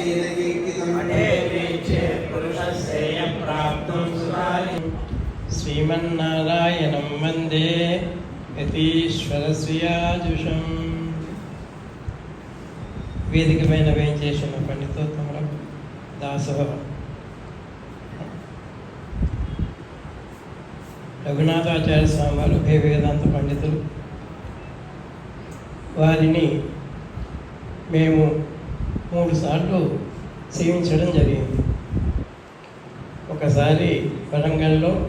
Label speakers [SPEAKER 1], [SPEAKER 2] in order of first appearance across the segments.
[SPEAKER 1] మఠేతి చేత్ శ్రీమన్నారాయణం వందే యతీశ్వరస్యాజుషం వేదిక పైన వేయించేసిన పండితోత్తముల? దాసో రఘునాథాచార్య స్వామి వారు వేదాంత పండితులు. వారిని మేము మూడు సార్లు సేవించడం జరిగింది. ఒకసారి వరంగల్లో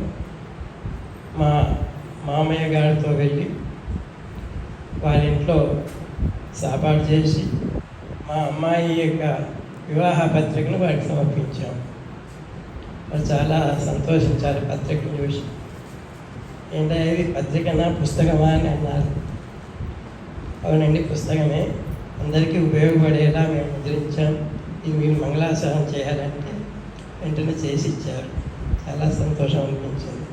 [SPEAKER 1] మా మామయ్య గారితో వెళ్ళి వారి ఇంట్లో సాపాటు చేసి మా అమ్మాయి యొక్క వివాహ పత్రికను వారికి సమర్పించాం. వారు చాలా సంతోషించారు పత్రికను చూసి. ఏంటంటే ఇది పత్రికనా పుస్తకమా అని అన్నారు. అవునండి పుస్తకమే. అందరికీ ఉపయోగపడేలా మేము ముద్రించాం. ఇది మీరు మంగళాచరణ చేయాలంటే వెంటనే చేసి ఇచ్చారు. చాలా సంతోషం అనిపించింది.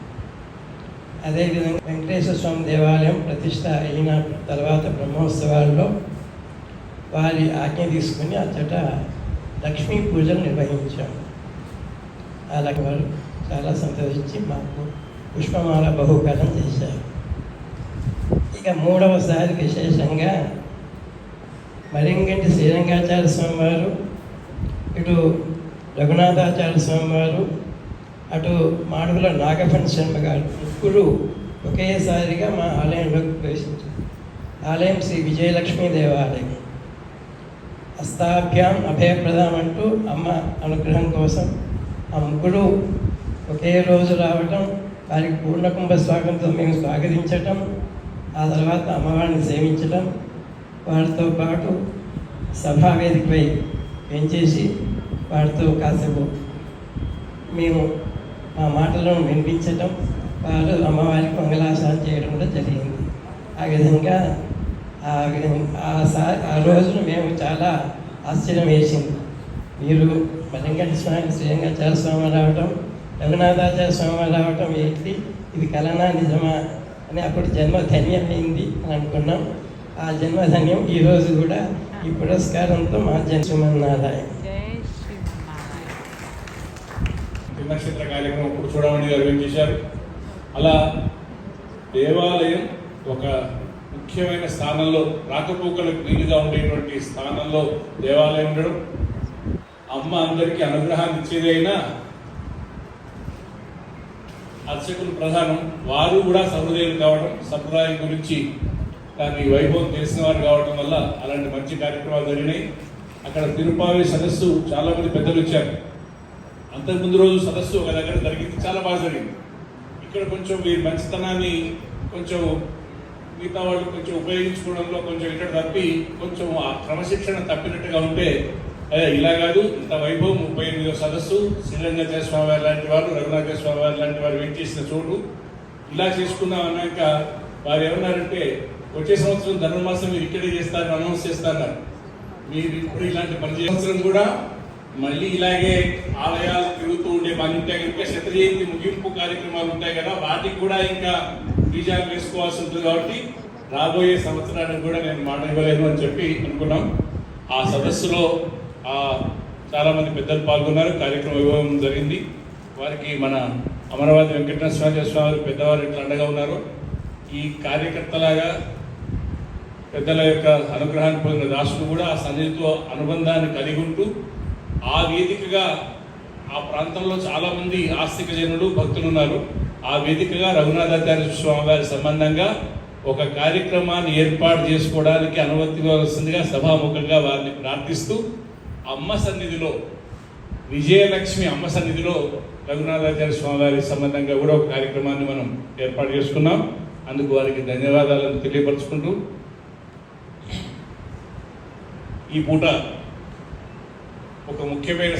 [SPEAKER 1] అదేవిధంగా వెంకటేశ్వర స్వామి దేవాలయం ప్రతిష్ట అయిన తర్వాత బ్రహ్మోత్సవాల్లో వారి ఆజ్ఞ తీసుకుని అచ్చట లక్ష్మీ పూజలు నిర్వహించాం. అలాగే వారు చాలా సంతోషించి మాకు పుష్పమాల బహుకారం చేశారు. ఇక మూడవసారి విశేషంగా మరింగంటి శ్రీరంగాచార్య స్వామి వారు ఇటు రఘునాథాచార్య స్వామి వారు అటు మాడుగుల నాగఫణి శర్మ గారు ముగ్గురు ఒకేసారిగా మా ఆలయంలోకి ప్రవేశించారు. ఆలయం శ్రీ విజయలక్ష్మీ దేవాలయం. అస్తాభ్యాం అభయప్రదం అంటూ అమ్మ అనుగ్రహం కోసం ఆ ముగ్గురు ఒకే రోజు రావటం వారికి పూర్ణకుంభ స్వాగతంతో మేము స్వాగతించటం ఆ తర్వాత అమ్మవారిని సేవించటం వారితో పాటు సభా వేదికపై పెంచేసి వారితో కాసేపు మేము మా మాటలను వినిపించటం వారు అమ్మవారికి మంగళాసనం చేయడం కూడా జరిగింది. ఆ విధంగా ఆ విధంగా ఆ సా ఆ రోజున మేము చాలా ఆశ్చర్యం వేసింది. మీరు మలింగటి స్వామి శ్రీరంగాచార్య స్వామి రావటం రఘునాథాచార్య స్వామి రావటం ఏంటి? ఇది కలనా నిజమా? అని అప్పుడు జన్మ ధన్యమైంది అని అనుకున్నాం. ఆ జన్మధన్యం ఈరోజు కూడా ఈ పురస్కారంతో మా
[SPEAKER 2] జన్మన్నారాయణ
[SPEAKER 3] నక్షత్ర కార్యక్రమం ఇప్పుడు చూడమని గారు చేశారు. అలా దేవాలయం ఒక ముఖ్యమైన స్థానంలో రాకపోకలకు వీలుగా ఉండేటువంటి స్థానంలో దేవాలయం ఉండడం అమ్మ అందరికీ అనుగ్రహాన్ని ఇచ్చేదైనా అర్చకులు ప్రధానం వారు కూడా సహృదయులు కావడం సంప్రదాయం గురించి దాని వైభవం తెలిసిన వారు కావడం వల్ల అలాంటి మంచి కార్యక్రమాలు జరిగినాయి. అక్కడ తిరుపావి సదస్సు చాలా మంది పెద్దలు వచ్చారు. అంతకుముందు రోజు సదస్సు ఒక దగ్గర జరిగింది చాలా బాగా జరిగింది. ఇక్కడ కొంచెం మీరు మంచితనాన్ని కొంచెం మిగతా వాళ్ళు కొంచెం ఉపయోగించుకోవడంలో కొంచెం ఇక్కడ తప్పి కొంచెం ఆ క్రమశిక్షణ తప్పినట్టుగా ఉంటే అదే ఇలా కాదు ఇంత వైభవం ముప్పై ఎనిమిదో సదస్సు శ్రీరంగ స్వామి వారి లాంటి వారు రఘునాథ స్వామి వారి లాంటి వారు వెయిట్ చేసిన చోటు? ఇలా చేసుకుందాం అన్నాక వారు ఏమన్నారంటే వచ్చే సంవత్సరం ధనుర్మాసం మీరు ఇక్కడే చేస్తారని అనౌన్స్ చేస్తారన్నారు మీరు ఇప్పుడు ఇలాంటి పని సంవత్సరం కూడా మళ్ళీ ఇలాగే ఆలయాలు తిరుగుతూ ఉండే పని ఉంటాయి కనుక శత జయంతి ముగింపు కార్యక్రమాలు ఉంటాయి కదా వాటికి కూడా ఇంకా బీజాలు వేసుకోవాల్సి ఉంటుంది కాబట్టి రాబోయే సంవత్సరానికి కూడా నేను మాట ఇవ్వలేను అని చెప్పి అనుకున్నాం. ఆ సదస్సులో చాలామంది పెద్దలు పాల్గొన్నారు. కార్యక్రమ ఇవ్వడం జరిగింది. వారికి మన అమరావతి వెంకటేశ్వర స్వామి పెద్దవారు ఇట్లా అండగా ఉన్నారు. ఈ కార్యకర్తలాగా పెద్దల యొక్క అనుగ్రహాన్ని పొందిన దాసులు కూడా ఆ సన్నిధితో అనుబంధాన్ని కలిగి ఉంటూ ఆ వేదికగా ఆ ప్రాంతంలో చాలామంది ఆస్తిక జనులు భక్తులు ఉన్నారు ఆ వేదికగా రఘునాథాచార్య స్వామి వారి సంబంధంగా ఒక కార్యక్రమాన్ని ఏర్పాటు చేసుకోవడానికి అనుమతి వస్తుందిగా సభాముఖంగా వారిని ప్రార్థిస్తూ అమ్మ సన్నిధిలో విజయలక్ష్మి అమ్మ సన్నిధిలో రఘునాథాచార్య స్వామి వారి సంబంధంగా కూడా ఒక కార్యక్రమాన్ని మనం ఏర్పాటు చేసుకున్నాం. అందుకు వారికి ధన్యవాదాలను తెలియపరుచుకుంటూ ఈ పూట ఒక ముఖ్యమైన